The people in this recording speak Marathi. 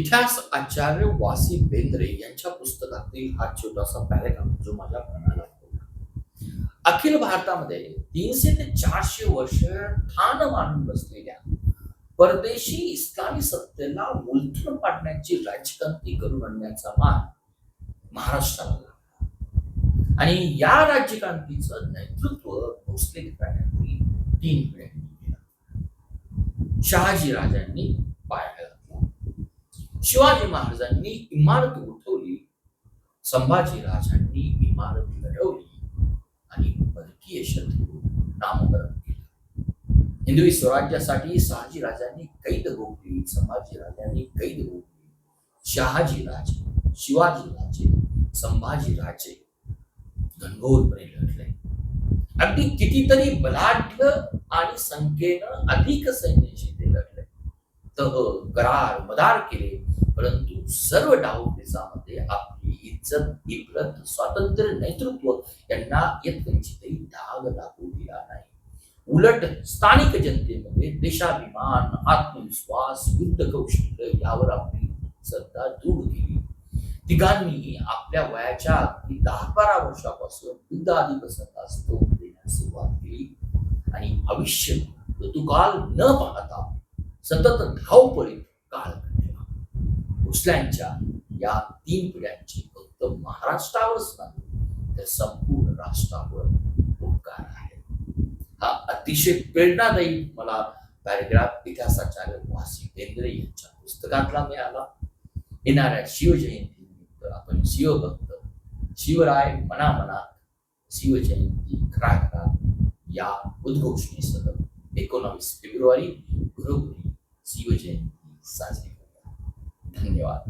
इतिहास आचार्य वासी बेंद्रे यांच्या पुस्तकातील हा छोटासा पॅरेग्राफ जो माझ्या मनाला अखिल भारतामध्ये तीनशे ते चारशे वर्ष ठाण मानून बसलेल्या परदेशी इस्लामी सत्तेला उलथून पाडण्याची राजकांती करून आणण्याचा मान महाराष्ट्राला लागला. आणि या राज्यक्रांतीचं नेतृत्व भोसले घराण्यातील तीन पिढ्यांनी केलं. शहाजी राजांनी शिवाजी महाराजांनी इमारत उठवली संभाजी राजांनी इमारत लढवली आणि परकीय शत्रू नामकरण केलं. हिंदवी स्वराज्यासाठी शहाजी राजांनी कैद भोगली संभाजी राजांनी कैद भोगली. शहाजी राजे शिवाजी राजे संभाजी राजे घनघोरपणे लढले. अगदी कितीतरी बलाढ्य आणि संख्येनं अधिक सैन्याशी ते लढले. तह करार मदार केले. परंतु सर्व डावपेचामध्ये आपली इज्जत इब्रत स्वातंत्र्य नेतृत्व यांना यत्किंचितही धाग लागू दिला नाही. उलट स्थानिक जनतेमध्ये देशाभिमान आत्मविश्वास युद्ध कौशल्य यावर आपली श्रद्धा दूर केली. तिघांनी आपल्या वयाच्या अगदी दहा बारा वर्षापासून युद्ध आधी बसत देण्यास सुरुवात केली. आणि भविष्य ऋतुकाल न पाहता सतत धावपळीत भोसल्यांच्या या तीन पिढ्यांची फक्त महाराष्ट्रावरच नाही तर संपूर्ण राष्ट्रावर उपकार आहे. हा अतिशय प्रेरणादायी मला पॅरेग्राफ इतिहासाचार्य वासी बेंद्रे यांच्या पुस्तकातला मिळाला. येणाऱ्या शिवजयंतीनिमित्त आपण शिवभक्त शिवराय मना मनात शिवजयंती खरा खरा या उद्घोषणेसह एकोणावीस फेब्रुवारी घरोघरी शिवजयंती साजरी 吹牛啊